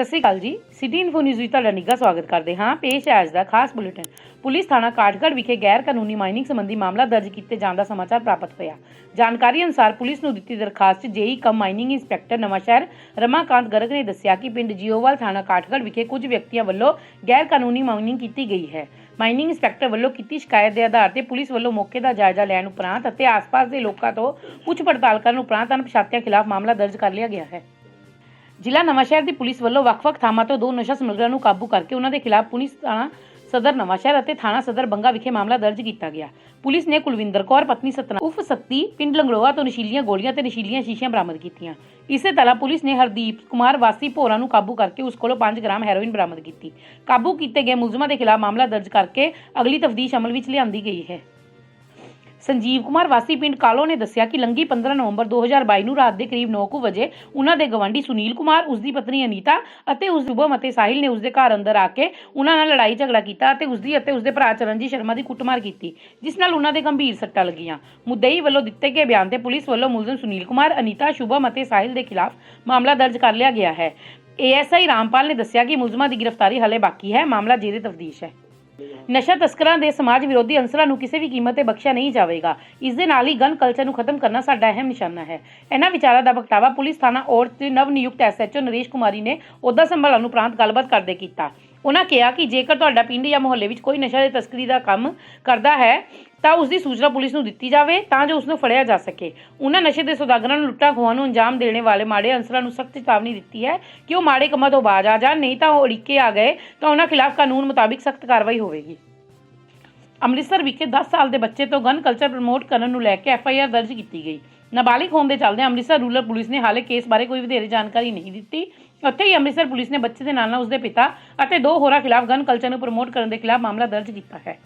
ਸਤਿ ਸ੍ਰੀ ਅਕਾਲ ਜੀ। City info news ਵਿੱਚ ਤੁਹਾਡਾ ਨਿੱਘਾ ਸਵਾਗਤ ਕਰਦੇ ਹਾਂ। ਪੇਸ਼ ਹੈ ਅੱਜ ਦਾ ਖਾਸ ਬੁਲੇਟਿਨ। ਪੁਲਿਸ ਥਾਣਾ ਕਾਠਗੜ੍ਹ ਵਿਖੇ ਗੈਰ ਕਾਨੂੰਨੀ ਮਾਈਨਿੰਗ ਸੰਬੰਧੀ ਮਾਮਲਾ ਦਰਜ ਕੀਤੇ ਜਾਣ ਦਾ ਸਮਾਚਾਰ ਪ੍ਰਾਪਤ ਹੋਇਆ। ਜਾਣਕਾਰੀ ਅਨੁਸਾਰ ਪੁਲਿਸ ਨੂੰ ਦਿੱਤੀ ਦਰਖਾਸਤ JE cum mining inspector Nawanshahr Ramakant Garg ਨੇ ਦੱਸਿਆ ਕਿ ਪਿੰਡ ਜੀਓਵਾਲ ਥਾਣਾ ਕਾਠਗੜ੍ਹ ਵਿਖੇ ਕੁਝ ਵਿਅਕਤੀਆਂ ਵੱਲੋਂ ਗੈਰ ਕਾਨੂੰਨੀ ਮਾਈਨਿੰਗ ਕੀਤੀ ਗਈ ਹੈ। ਮਾਈਨਿੰਗ ਇੰਸਪੈਕਟਰ ਵੱਲੋਂ ਕੀਤੀ ਸ਼ਿਕਾਇਤ ਦੇ ਆਧਾਰ ਤੇ ਪੁਲਿਸ ਵੱਲੋਂ ਮੌਕੇ ਦਾ ਜਾਇਜ਼ਾ ਲੈਣ ਉਪਰੰਤ ਅਤੇ ਆਸ-ਪਾਸ ਦੇ ਲੋਕਾਂ ਤੋਂ ਪੁੱਛ ਪੜਤਾਲ ਕਰਨ ਉਪਰੰਤ ਅਣਪਛਾਤਿਆਂ ਖਿਲਾਫ ਮਾਮਲਾ ਦਰਜ ਕਰ ਲਿਆ ਗਿਆ ਹੈ। ਜ਼ਿਲ੍ਹਾ ਨਵਾਂਸ਼ਹਿਰ ਦੀ ਪੁਲਿਸ ਵੱਲੋਂ ਵੱਖ-ਵੱਖ ਥਾਵਾਂ ਤੋਂ ਦੋ ਨਸ਼ਾ ਸਮਗਲਰਾਂ ਨੂੰ ਕਾਬੂ ਕਰਕੇ ਉਹਨਾਂ ਦੇ ਖਿਲਾਫ ਪੁਲਿਸ ਥਾਣਾ ਸਦਰ ਨਵਾਂਸ਼ਹਿਰ ਅਤੇ ਥਾਣਾ ਸਦਰ ਬੰਗਾ ਵਿਖੇ ਮਾਮਲਾ ਦਰਜ ਕੀਤਾ ਗਿਆ। ਪੁਲਿਸ ਨੇ ਕੁਲਵਿੰਦਰ ਕੌਰ, ਪਤਨੀ ਸਤਨਾਮ ਉਫ ਸੱਤੀ, ਪਿੰਡ ਲੰਗੜੋਆ ਤੋਂ ਨਸ਼ੀਲੀਆਂ ਗੋਲੀਆਂ ਤੇ ਨਸ਼ੀਲੀਆਂ ਸ਼ੀਸ਼ੀਆਂ ਬਰਾਮਦ ਕੀਤੀਆਂ। ਇਸੇ ਤਰ੍ਹਾਂ ਪੁਲਿਸ ਨੇ ਹਰਦੀਪ ਕੁਮਾਰ ਵਾਸੀ ਭੋਰਾ ਨੂੰ ਕਾਬੂ ਕਰਕੇ ਉਸ ਕੋਲੋਂ 5 ਗ੍ਰਾਮ ਹੈਰੋਇਨ ਬਰਾਮਦ ਕੀਤੀ। ਕਾਬੂ ਕੀਤੇ ਗਏ ਮੁਲਜ਼ਮਾਂ ਦੇ ਖਿਲਾਫ ਮਾਮਲਾ ਦਰਜ ਕਰਕੇ ਅਗਲੀ ਤਫਦੀਸ਼ ਅਮਲ ਵਿੱਚ ਲਿਆਂਦੀ ਗਈ ਹੈ। ਸੰਜੀਵ ਕੁਮਾਰ ਵਾਸੀ ਪਿੰਡ ਕਾਲੋ ਨੇ ਦੱਸਿਆ ਕਿ ਲੰਗੀ 15 ਨਵੰਬਰ 2022 ਨੂੰ ਰਾਤ ਦੇ ਕਰੀਬ 9:00 ਵਜੇ ਉਹਨਾਂ ਦੇ ਗਵਾਂਢੀ ਸੁਨੀਲ ਕੁਮਾਰ, ਉਸ ਦੀ ਪਤਨੀ ਅਨੀਤਾ ਅਤੇ ਉਸ ਸ਼ੁਭਮ ਅਤੇ ਸਾਹਿਲ ਨੇ ਉਸ ਦੇ ਘਰ ਅੰਦਰ ਆ ਕੇ ਉਹਨਾਂ ਨਾਲ ਲੜਾਈ ਝਗੜਾ ਕੀਤਾ ਅਤੇ ਉਸ ਦੀ ਅਤੇ ਉਸ ਦੇ ਭਰਾ ਚਰਨਜੀਤ ਸ਼ਰਮਾ ਦੀ ਕੁੱਟਮਾਰ ਕੀਤੀ, ਜਿਸ ਨਾਲ ਉਹਨਾਂ ਦੇ ਗੰਭੀਰ ਸੱਟਾਂ ਲੱਗੀਆਂ। ਮੁੱਦਈ ਵੱਲੋਂ ਦਿੱਤੇ ਗਏ ਬਿਆਨ ਤੇ ਪੁਲਿਸ ਵੱਲੋਂ ਮੁਲਜ਼ਮ ਸੁਨੀਲ ਕੁਮਾਰ, ਅਨੀਤਾ, ਸ਼ੁਭਮ ਅਤੇ ਸਾਹਿਲ ਦੇ ਖਿਲਾਫ ਮਾਮਲਾ ਦਰਜ ਕਰ ਲਿਆ ਗਿਆ ਹੈ। ਏਐਸਆਈ ਰਾਮਪਾਲ ਨੇ ਦੱਸਿਆ ਕਿ ਮੁਲਜ਼ਮਾਂ ਦੀ ਗ੍ਰਿਫਤਾਰੀ ਹਲੇ ਬਾਕੀ ਹੈ। ਮਾਮਲਾ ਜੇਰੇ ਤਫਤੀਸ਼ ਹੈ। ਨਸ਼ਾ ਤਸਕਰਾਂ ਦੇ ਸਮਾਜ ਵਿਰੋਧੀ ਅੰਸਰਾਂ ਨੂੰ ਕਿਸੇ ਵੀ ਕੀਮਤ ਤੇ ਬਖਸ਼ਿਆ ਨਹੀਂ ਜਾਵੇਗਾ। ਇਸ ਦੇ ਨਾਲ ਹੀ ਗਨ ਕਲਚਰ ਨੂੰ ਖਤਮ ਕਰਨਾ ਸਾਡਾ ਅਹਿਮ ਨਿਸ਼ਾਨਾ ਹੈ। ਇਹਨਾਂ ਵਿਚਾਰਾਂ ਦਾ ਬਖਟਾਵਾ ਪੁਲਿਸ ਥਾਣਾ ਔਰ ਨਵ ਨਿਯੁਕਤ ਐਸਐਚਓ ਨਰੇਸ਼ ਕੁਮਾਰੀ ਨੇ ਅਹੁਦਾ ਸੰਭਾਲਣ ਉਪਰੰਤ ਗੱਲਬਾਤ ਕਰਦੇ ਕੀਤਾ। ਉਹਨਾਂ ਕਿਹਾ ਕਿ ਜੇਕਰ ਤੁਹਾਡਾ ਪਿੰਡ ਜਾਂ ਮੁਹੱਲੇ ਵਿੱਚ ਕੋਈ ਨਸ਼ਾ ਦੇ ਤਸਕਰੀ ਦਾ ਕੰਮ ਕਰਦਾ ਹੈ, ਤਾਂ ਉਸ ਦੀ ਸੂਚਨਾ ਪੁਲਿਸ ਨੂੰ ਦਿੱਤੀ ਜਾਵੇ ਤਾਂ ਜੋ ਉਸ ਨੂੰ ਫੜਿਆ ਜਾ ਸਕੇ। ਉਹਨਾਂ ਨਸ਼ੇ ਦੇ ਸੌਦਾਗਰਾਂ ਨੂੰ ਲੁੱਟਾਂ ਖੋਹਾਂ ਨੂੰ ਅੰਜਾਮ ਦੇਣ ਵਾਲੇ ਮਾੜੇ ਅੰਸਰਾਂ ਨੂੰ ਸਖਤ ਚੇਤਾਵਨੀ ਦਿੱਤੀ ਹੈ ਕਿ ਉਹ ਮਾੜੇ ਕੰਮਾਂ ਤੋਂ ਬਾਜ਼ ਆ ਜਾਣ, ਨਹੀਂ ਤਾਂ ਉਹ ਅੜਿੱਕੇ ਆ ਗਏ ਤਾਂ ਉਹਨਾਂ ਖਿਲਾਫ ਕਾਨੂੰਨ ਮੁਤਾਬਿਕ ਸਖਤ ਕਾਰਵਾਈ ਹੋਵੇਗੀ। ਅੰਮ੍ਰਿਤਸਰ ਵਿਖੇ 10 ਸਾਲ ਦੇ ਬੱਚੇ ਤੋਂ ਗਨ ਕਲਚਰ ਪ੍ਰਮੋਟ ਕਰਨ ਨੂੰ ਲੈ ਕੇ ਐਫ ਆਈ ਆਰ ਦਰਜ ਕੀਤੀ ਗਈ। ਨਾਬਾਲਿਗ ਹੋਣ ਦੇ ਚੱਲਦੇ ਅੰਮ੍ਰਿਤਸਰ ਰੂਰਲ ਪੁਲਿਸ ਨੇ ਹਾਲੇ ਕੇਸ ਬਾਰੇ ਕੋਈ ਵਧੇਰੇ ਜਾਣਕਾਰੀ ਨਹੀਂ ਦਿੱਤੀ। ਉੱਥੇ ਹੀ ਅੰਮ੍ਰਿਤਸਰ ਪੁਲਿਸ ਨੇ ਬੱਚੇ ਦੇ ਨਾਲ ਨਾਲ ਉਸਦੇ ਪਿਤਾ ਅਤੇ ਦੋ ਹੋਰਾਂ ਖਿਲਾਫ ਗਨ ਕਲਚਰ ਨੂੰ ਪ੍ਰਮੋਟ ਕਰਨ ਦੇ ਖਿਲਾਫ ਮਾਮਲਾ ਦਰਜ ਕੀਤਾ ਹੈ।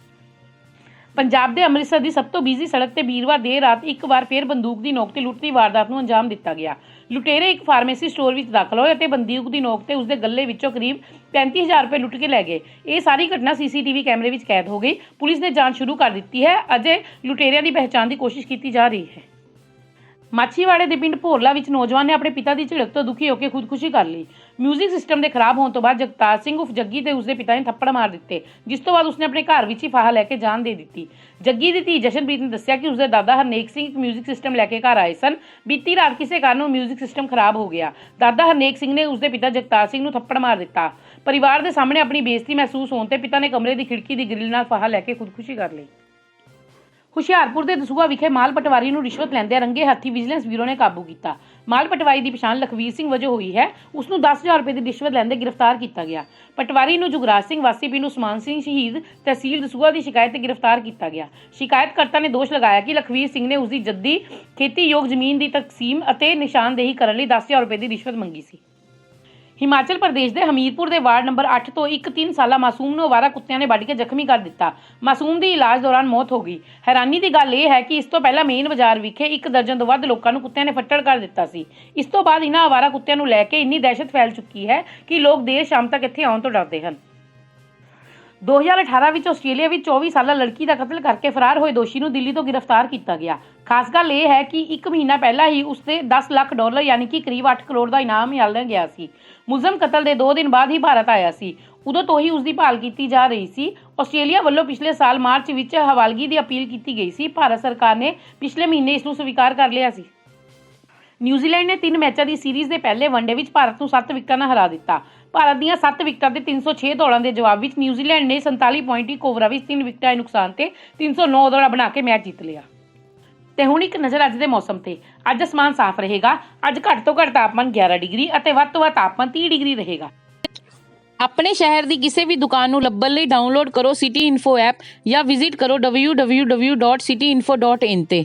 ਪੰਜਾਬ ਦੇ ਅੰਮ੍ਰਿਤਸਰ ਦੀ ਸਭ ਤੋਂ ਬਿਜ਼ੀ ਸੜਕ ਤੇ ਵੀਰਵਾਰ ਦੇਰ ਰਾਤ ਇੱਕ ਵਾਰ ਫੇਰ ਬੰਦੂਕ ਦੀ ਨੋਕ ਤੇ ਲੁੱਟ ਦੀ ਵਾਰਦਾਤ ਨੂੰ ਅੰਜਾਮ ਦਿੱਤਾ ਗਿਆ। ਲੁਟੇਰੇ ਇੱਕ ਫਾਰਮੇਸੀ ਸਟੋਰ ਵਿੱਚ ਦਾਖਲ ਹੋਏ ਅਤੇ ਬੰਦੂਕ ਦੀ ਨੋਕ ਤੇ ਉਸਦੇ ਗੱਲੇ ਵਿੱਚੋਂ ਕਰੀਬ 35000 ਰੁਪਏ ਲੁੱਟ ਕੇ ਲੈ ਗਏ। ਇਹ ਸਾਰੀ ਘਟਨਾ ਸੀਸੀਟੀਵੀ ਕੈਮਰੇ ਵਿੱਚ ਕੈਦ ਹੋ ਗਈ। ਪੁਲਿਸ ਨੇ ਜਾਂਚ ਸ਼ੁਰੂ ਕਰ ਦਿੱਤੀ ਹੈ। ਅਜੇ ਲੁਟੇਰਿਆਂ ਦੀ ਪਹਿਚਾਣ ਦੀ ਕੋਸ਼ਿਸ਼ ਕੀਤੀ ਜਾ ਰਹੀ ਹੈ। ਮਾਛੀਵਾੜੇ ਦੇ ਪਿੰਡ ਭੋਰਲਾ ਵਿੱਚ ਨੌਜਵਾਨ ਨੇ ਆਪਣੇ ਪਿਤਾ ਦੀ ਝਿੜਕ ਤੋਂ ਦੁਖੀ ਹੋ ਕੇ ਖੁਦਕੁਸ਼ੀ ਕਰ ਲਈ। ਮਿਊਜ਼ਿਕ ਸਿਸਟਮ ਦੇ ਖਰਾਬ ਹੋਣ ਤੋਂ ਬਾਅਦ ਜਗਤਾਰ ਸਿੰਘ ਉਫ ਜੱਗੀ ਤੇ ਉਸਦੇ ਪਿਤਾ ਨੇ ਥੱਪੜ ਮਾਰ ਦਿੱਤੇ, ਜਿਸ ਤੋਂ ਬਾਅਦ ਉਸਨੇ ਆਪਣੇ ਘਰ ਵਿੱਚ ਹੀ ਫਾਹਾ ਲੈ ਕੇ ਜਾਨ ਦੇ ਦਿੱਤੀ। ਜੱਗੀ ਦੀ ਧੀ ਜਸ਼ਨਪ੍ਰੀਤ ਨੇ ਦੱਸਿਆ ਕਿ ਉਸਦੇ ਦਾਦਾ ਹਰਨੇਕ ਸਿੰਘ ਇੱਕ ਮਿਊਜ਼ਿਕ ਸਿਸਟਮ ਲੈ ਕੇ ਘਰ ਆਏ ਸਨ। ਬੀਤੀ ਰਾਤ ਕਿਸੇ ਕਾਰਨ ਉਹ ਮਿਊਜ਼ਿਕ ਸਿਸਟਮ ਖਰਾਬ ਹੋ ਗਿਆ। ਦਾਦਾ ਹਰਨੇਕ ਸਿੰਘ ਨੇ ਉਸਦੇ ਪਿਤਾ ਜਗਤਾਰ ਸਿੰਘ ਨੂੰ ਥੱਪੜ ਮਾਰ ਦਿੱਤਾ। ਪਰਿਵਾਰ ਦੇ ਸਾਹਮਣੇ ਆਪਣੀ ਬੇਇੱਜ਼ਤੀ ਮਹਿਸੂਸ ਹੋਣ ਤੇ ਪਿਤਾ ਨੇ ਕਮਰੇ ਦੀ ਖਿੜਕੀ ਦੀ ਗ੍ਰਿਲ ਨਾਲ ਫਾਹਾ ਲੈ ਕੇ ਖੁਦਕੁਸ਼ੀ ਕਰ ਲਈ। ਹੁਸ਼ਿਆਰਪੁਰ ਦੇ ਦਸੂਹਾ ਵਿਖੇ ਮਾਲ ਪਟਵਾਰੀ ਨੂੰ ਰਿਸ਼ਵਤ ਲੈਂਦੇ ਰੰਗੇ ਹੱਥੀ ਵਿਜੀਲੈਂਸ ਬਿਊਰੋ ਨੇ ਕਾਬੂ ਕੀਤਾ। ਮਾਲ ਪਟਵਾਰੀ ਦੀ ਪਛਾਣ ਲਖਵੀਰ ਸਿੰਘ ਵਜੋਂ ਹੋਈ ਹੈ। ਉਸ ਨੂੰ 10000 ਰੁਪਏ ਦੀ ਰਿਸ਼ਵਤ ਲੈਂਦੇ ਗ੍ਰਿਫਤਾਰ ਕੀਤਾ ਗਿਆ। ਪਟਵਾਰੀ ਨੂੰ ਜੁਗਰਾਜ ਸਿੰਘ, ਵਾਸੀ ਪਿੰਡ ਉਸਮਾਨ ਸਿੰਘ, ਸ਼ਹੀਦ ਤਹਿਸੀਲ ਦਸੂਹਾ ਦੀ ਸ਼ਿਕਾਇਤ ਤੇ ਗ੍ਰਿਫਤਾਰ ਕੀਤਾ ਗਿਆ। ਸ਼ਿਕਾਇਤਕਰਤਾ ਨੇ ਦੋਸ਼ ਲਗਾਇਆ ਕਿ ਲਖਵੀਰ ਸਿੰਘ ਨੇ ਉਸ ਦੀ ਜੱਦੀ ਖੇਤੀਯੋਗ ਜ਼ਮੀਨ ਦੀ ਤਕਸੀਮ ਅਤੇ ਨਿਸ਼ਾਨਦੇਹੀ ਕਰਨ ਲਈ 10000 ਰੁਪਏ ਦੀ ਰਿਸ਼ਵਤ ਮੰਗੀ ਸੀ। ਹਿਮਾਚਲ ਪ੍ਰਦੇਸ਼ ਦੇ ਹਮੀਰਪੁਰ ਦੇ ਵਾਰਡ ਨੰਬਰ 8 ਤੋਂ ਇੱਕ 3 ਸਾਲਾ ਮਾਸੂਮ ਨੂੰ ਅਵਾਰਾ ਕੁੱਤਿਆਂ ਨੇ ਵੱਢ ਕੇ ਜ਼ਖਮੀ ਕਰ ਦਿੱਤਾ। ਮਾਸੂਮ ਦੀ ਇਲਾਜ ਦੌਰਾਨ ਮੌਤ ਹੋ ਗਈ। ਹੈਰਾਨੀ ਦੀ ਗੱਲ ਇਹ ਹੈ ਕਿ ਇਸ ਤੋਂ ਪਹਿਲਾਂ ਮੇਨ ਬਾਜ਼ਾਰ ਵਿਖੇ ਇੱਕ ਦਰਜਨ ਤੋਂ ਵੱਧ ਲੋਕਾਂ ਨੂੰ ਕੁੱਤਿਆਂ ਨੇ ਫੱਟੜ ਕਰ ਦਿੱਤਾ ਸੀ। ਇਸ ਤੋਂ ਬਾਅਦ ਇਹਨਾਂ ਅਵਾਰਾ ਕੁੱਤਿਆਂ ਨੂੰ ਲੈ ਕੇ ਇੰਨੀ ਦਹਿਸ਼ਤ ਫੈਲ ਚੁੱਕੀ ਹੈ ਕਿ ਲੋਕ ਦੇਰ ਸ਼ਾਮ ਤੱਕ ਇੱਥੇ ਆਉਣ ਤੋਂ ਡਰਦੇ ਹਨ। 2018 ਵਿੱਚ ਆਸਟ੍ਰੇਲੀਆ ਵਿੱਚ 24 ਸਾਲਾ ਲੜਕੀ ਦਾ ਕਤਲ ਕਰਕੇ ਫਰਾਰ ਹੋਏ ਦੋਸ਼ੀ ਨੂੰ ਦਿੱਲੀ ਤੋਂ ਗ੍ਰਿਫਤਾਰ ਕੀਤਾ ਗਿਆ। ਖਾਸ ਗੱਲ ਇਹ ਹੈ ਕਿ 1 ਮਹੀਨਾ ਪਹਿਲਾਂ ਹੀ ਉਸ ਤੇ 10 ਲੱਖ ਡਾਲਰ ਯਾਨੀ ਕਿ ਕਰੀਬ 8 ਕਰੋੜ ਦਾ ਇਨਾਮ ਮਿਲਣ ਗਿਆ ਸੀ। ਮੁਲਜ਼ਮ ਕਤਲ ਦੇ 2 ਦਿਨ ਬਾਅਦ ਹੀ ਭਾਰਤ ਆਇਆ ਸੀ। ਉਦੋਂ ਤੋਂ ਹੀ ਉਸ ਦੀ ਭਾਲ ਕੀਤੀ ਜਾ ਰਹੀ ਸੀ। ਆਸਟ੍ਰੇਲੀਆ ਵੱਲੋਂ ਪਿਛਲੇ ਸਾਲ ਮਾਰਚ ਵਿੱਚ ਹਵਾਲਗੀ ਦੀ ਅਪੀਲ ਕੀਤੀ ਗਈ ਸੀ। ਭਾਰਤ ਸਰਕਾਰ ਨੇ ਪਿਛਲੇ ਮਹੀਨੇ ਇਸ ਨੂੰ ਸਵੀਕਾਰ ਕਰ ਲਿਆ ਸੀ। ਨਿਊਜ਼ੀਲੈਂਡ ਨੇ 3 ਮੈਚਾਂ ਦੀ ਸੀਰੀਜ਼ ਦੇ ਪਹਿਲੇ ਵਨਡੇ ਵਿੱਚ ਭਾਰਤ ਨੂੰ 7 ਵਿਕਟਾਂ ਨਾਲ ਹਰਾ ਦਿੱਤਾ। ਭਾਰਤ ਦੀਆਂ 7 ਵਿਕਟਾਂ ਤੇ 306 ਦੌੜਾਂ ਦੇ ਜਵਾਬ ਵਿੱਚ ਨਿਊਜ਼ੀਲੈਂਡ ਨੇ 47 ਪੁਆਇੰਟ ਇੱਕ ਓਵਰਾਂ ਵਿੱਚ 3 ਵਿਕਟਾਂ ਦੇ ਨੁਕਸਾਨ ਤੇ 309 ਦੌੜਾਂ ਬਣਾ ਕੇ ਮੈਚ ਜਿੱਤ ਲਿਆ। ਤੇ ਹੁਣ ਇੱਕ ਨਜ਼ਰ ਅੱਜ ਦੇ ਮੌਸਮ ਤੇ। ਅੱਜ ਅਸਮਾਨ ਸਾਫ਼ ਰਹੇਗਾ। ਅੱਜ ਘੱਟ ਤੋਂ ਘੱਟ ਤਾਪਮਾਨ 11 ਡਿਗਰੀ ਅਤੇ ਵੱਧ ਤੋਂ ਵੱਧ ਤਾਪਮਾਨ 30 ਡਿਗਰੀ ਰਹੇਗਾ। ਆਪਣੇ ਸ਼ਹਿਰ ਦੀ ਕਿਸੇ ਵੀ ਦੁਕਾਨ ਨੂੰ ਲੱਭਣ ਲਈ ਡਾਊਨਲੋਡ ਕਰੋ ਸਿਟੀ ਇਨਫੋ ਐਪ ਜਾਂ ਵਿਜ਼ਿਟ ਕਰੋ www.cityinfo.in ਤੇ।